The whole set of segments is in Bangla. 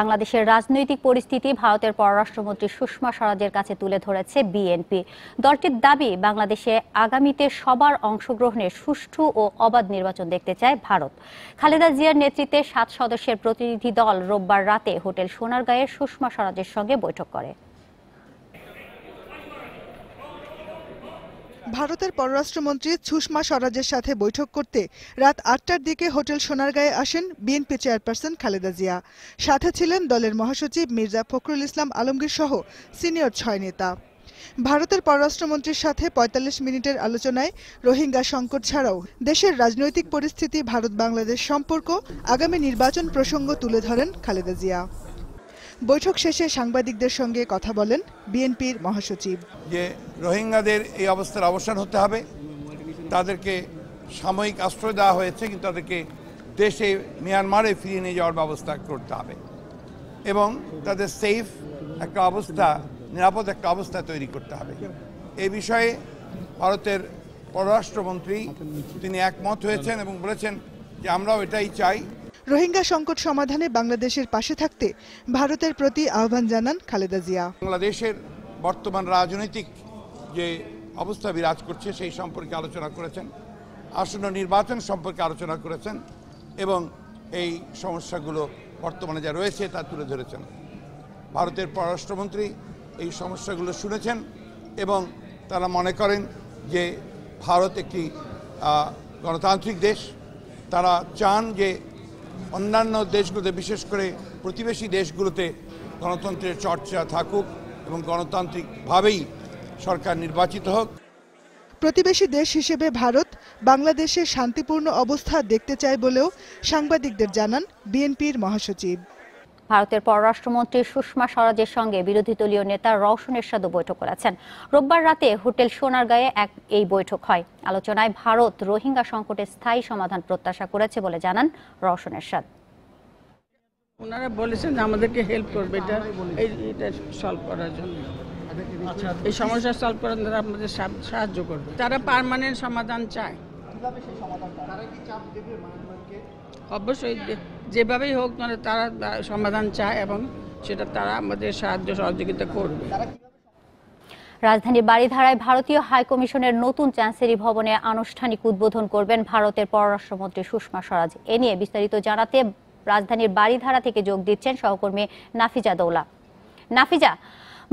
বাংলাদেশের রাজনৈতিক পরিস্থিতি ভারতের পররাষ্ট্রমন্ত্রী সুষমা স্বরাজের কাছে তুলে ধরেছে বিএনপি। দলটির দাবি, বাংলাদেশে আগামীতে সবার অংশগ্রহণে সুষ্ঠু ও অবাধ নির্বাচন দেখতে চায় ভারত। খালেদা জিয়ার নেতৃত্বে সাত সদস্যের প্রতিনিধি দল রোববার রাতে হোটেল সোনারগাঁয়ে সুষমা স্বরাজের সঙ্গে বৈঠক করে। ভারতের পররাষ্ট্রমন্ত্রী সুষমা স্বরাজের সাথে বৈঠক করতে রাত আটটার দিকে হোটেল সোনারগাঁয়ে আসেন বিএনপি চেয়ারপারসন খালেদা জিয়া। সাথে ছিলেন দলের মহাসচিব মির্জা ফখরুল ইসলাম আলমগীর সহ সিনিয়র ছয় নেতা। ভারতের পররাষ্ট্রমন্ত্রীর সাথে ৪৫ মিনিটের আলোচনায় রোহিঙ্গা সংকট ছাড়াও দেশের রাজনৈতিক পরিস্থিতি ভারত বাংলাদেশ সম্পর্ক, আগামী নির্বাচন প্রসঙ্গ তুলে ধরেন খালেদা জিয়া। বৈঠক শেষে সাংবাদিকদের সঙ্গে কথা বলেন বিএনপির মহাসচিব। যে রোহিঙ্গাদের এই অবস্থার অবসান হতে হবে, তাদেরকে সাময়িক আশ্রয় দেওয়া হয়েছে, কিন্তু তাদেরকে দেশে মিয়ানমারে ফিরিয়ে নিয়ে যাওয়ার ব্যবস্থা করতে হবে এবং তাদের সেফ একটা অবস্থা, নিরাপদ একটা অবস্থা তৈরি করতে হবে। এই বিষয়ে ভারতের পররাষ্ট্রমন্ত্রী তিনি একমত হয়েছেন এবং বলেছেন যে আমরাও এটাই চাই রোহিঙ্গা সংকট সমাধানে বাংলাদেশের পাশে থাকতে ভারতের প্রতি আহ্বান জানান খালেদা জিয়া। বাংলাদেশের বর্তমান রাজনৈতিক যে অবস্থা বিরাজ করছে, সেই সম্পর্কে আলোচনা করেছেন, আসন্ন নির্বাচন সম্পর্কে আলোচনা করেছেন এবং এই সমস্যাগুলো বর্তমানে যা রয়েছে তা তুলে ধরেছেন। ভারতের পররাষ্ট্রমন্ত্রী এই সমস্যাগুলো শুনেছেন এবং তারা মনে করেন যে ভারত একটি গণতান্ত্রিক দেশ। তারা চান যে অন্যান্য দেশগুলোতে, বিশেষ করে প্রতিবেশী দেশগুলোতে গণতন্ত্রের চর্চা থাকুক এবং গণতান্ত্রিকভাবেই সরকার নির্বাচিত হোক। প্রতিবেশী দেশ হিসেবে ভারত বাংলাদেশে শান্তিপূর্ণ অবস্থা দেখতে চায় বলেও সাংবাদিকদের জানান বিএনপির মহাসচিব। ভারতের পররাষ্ট্রমন্ত্রী সুষমা স্বরাজের সঙ্গে বিরোধী দলীয় নেতা রওশন এরশাদও বৈঠক করেছেন। রোববার রাতে হোটেল সোনারগাঁয়ে এক এই বৈঠক হয়। আলোচনায় ভারত রোহিঙ্গা সংকটের স্থায়ী সমাধান প্রত্যাশা করেছে বলে জানান রওশন এরশাদ। ওনারা বলেছেন যে আমাদেরকে হেল্প করবে। এটা এটা সলভ করার জন্য। এই সমস্যা সলভ করার জন্য আমাদের সাহায্য করবে। তারা পার্মানেন্ট সমাধান চায়। অবশ্যই যেভাবেই হোক মানে তারা সমাধান চায় এবং সেটা তারা আমাদের সাহায্য সহযোগিতা করবে। রাজধানীর বাড়িধারায় ভারতীয় হাইকমিশনের নতুন চ্যান্সেরি ভবনে আনুষ্ঠানিক উদ্বোধন করবেন ভারতের পররাষ্ট্রমন্ত্রী সুষমা স্বরাজ। এ নিয়ে বিস্তারিত জানাতে রাজধানীর বাড়িধারা থেকে যোগ দিচ্ছেন সহকর্মী নাফিজা দৌলা। নাফিজা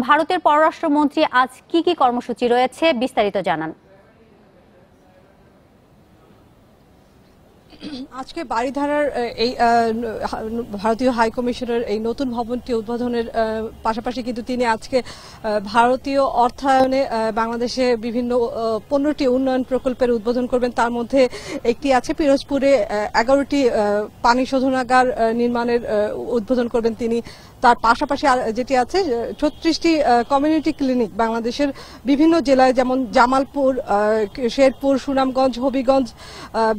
ভারতের পররাষ্ট্রমন্ত্রী আজ কি কি কর্মসূচি রয়েছে বিস্তারিত জানান। আজকে বাড়িধারার এই ভারতীয় হাই কমিশনের এই নতুন ভবনটি উদ্বোধনের পাশাপাশি কিন্তু তিনি আজকে ভারতীয় অর্থায়নে বাংলাদেশে বিভিন্ন পনেরোটি উন্নয়ন প্রকল্পের উদ্বোধন করবেন। তার মধ্যে একটি আছে পিরোজপুরে এগারোটি পানি শোধনাগার নির্মাণের উদ্বোধন করবেন তিনি। তার পাশাপাশি যেটি আছে ছত্রিশটি কমিউনিটি ক্লিনিক বাংলাদেশের বিভিন্ন জেলায়, যেমন জামালপুর শেরপুর, সুনামগঞ্জ, হবিগঞ্জ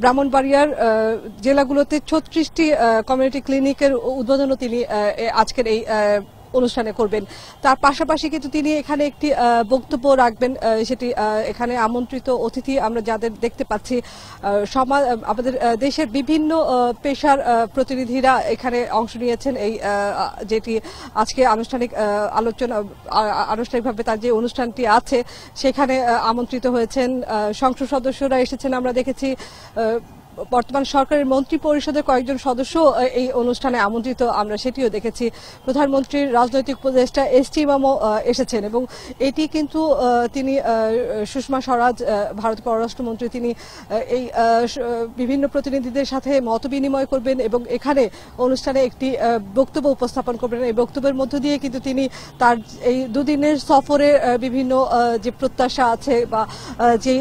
ব্রাহ্মণবাড়িয়ার জেলাগুলোতে ছত্রিশটি কমিউনিটি ক্লিনিকের উদ্বোধনও তিনি আজকের এই অনুষ্ঠানে করবেন। তার পাশাপাশি কিন্তু তিনি এখানে একটি বক্তব্য রাখবেন সেটি এখানে আমন্ত্রিত অতিথি আমরা যাদের দেখতে পাচ্ছি সমাজ, আমাদের দেশের বিভিন্ন পেশার প্রতিনিধিরা এখানে অংশ নিয়েছেন। এই যেটি আজকে আনুষ্ঠানিক আলোচনা আনুষ্ঠানিকভাবে তার যে অনুষ্ঠানটি আছে, সেখানে আমন্ত্রিত হয়েছেন সংসদ সদস্যরা এসেছেন, আমরা দেখেছি বর্তমান সরকারের মন্ত্রী পরিষদের কয়েকজন সদস্য এই অনুষ্ঠানে আমন্ত্রিত। আমরা সেটিও দেখেছি। প্রধানমন্ত্রীর রাজনৈতিক উপদেষ্টা এস টি ইমামও এসেছেন এবং এটি কিন্তু তিনি সুষমা স্বরাজ ভারত পররাষ্ট্রমন্ত্রী, তিনি এই বিভিন্ন প্রতিনিধিদের সাথে মত বিনিময় করবেন এবং এখানে অনুষ্ঠানে একটি বক্তব্য উপস্থাপন করবেন। এই বক্তব্যের মধ্য দিয়ে কিন্তু তিনি তার এই দুদিনের সফরে বিভিন্ন যে প্রত্যাশা আছে বা যে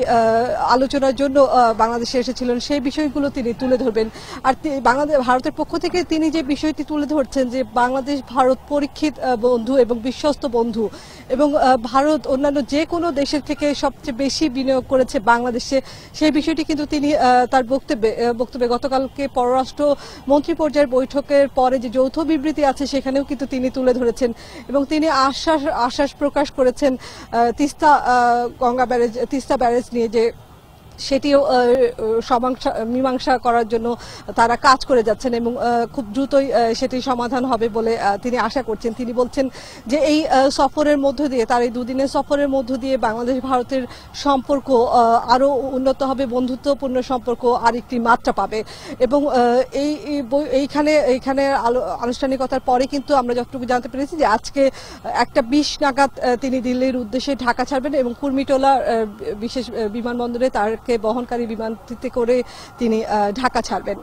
আলোচনার জন্য বাংলাদেশে এসেছিলেন, সেই বিষয়গুলো তিনি তুলে ধরবেন। আর বাংলাদেশ ভারতের পক্ষ থেকে তিনি যে বিষয়টি তুলে ধরছেন যে বাংলাদেশ, ভারত পরীক্ষিত বন্ধু এবং বিশ্বস্ত বন্ধু এবং ভারত অন্যান্য যে কোনো দেশের থেকে সবচেয়ে বেশি বিনিয়োগ করেছে বাংলাদেশে, সেই বিষয়টি কিন্তু তিনি তার বক্তব্যে বক্তব্যে গতকালকে পররাষ্ট্র মন্ত্রী পর্যায়ের বৈঠকের পরে যে যৌথ বিবৃতি আছে সেখানেও কিন্তু তিনি তুলে ধরেছেন এবং তিনি আশ্বাস আশ্বাস প্রকাশ করেছেন তিস্তা গঙ্গা ব্যারেজ, তিস্তা ব্যারেজ নিয়ে যে সেটিও মীমাংসা করার জন্য তারা কাজ করে যাচ্ছেন এবং খুব দ্রুতই সেটি সমাধান হবে বলে তিনি আশা করছেন। তিনি বলছেন যে এই সফরের মধ্য দিয়ে, তার এই দুদিনের সফরের মধ্য দিয়ে বাংলাদেশ ভারতের সম্পর্ক আরও উন্নত হবে, বন্ধুত্বপূর্ণ সম্পর্ক আরেকটি মাত্রা পাবে। এবং এই এইখানে এইখানে আনুষ্ঠানিকতার পরে কিন্তু আমরা যতটুকু জানতে পেরেছি যে আজকে একটা বিশ নাগাদ তিনি দিল্লির উদ্দেশ্যে ঢাকা ছাড়বেন এবং কুর্মিটোলা বিশেষ বিমানবন্দরে তারকে বহনকারী বিমানটিতে করে তিনি ঢাকা ছাড়বেন।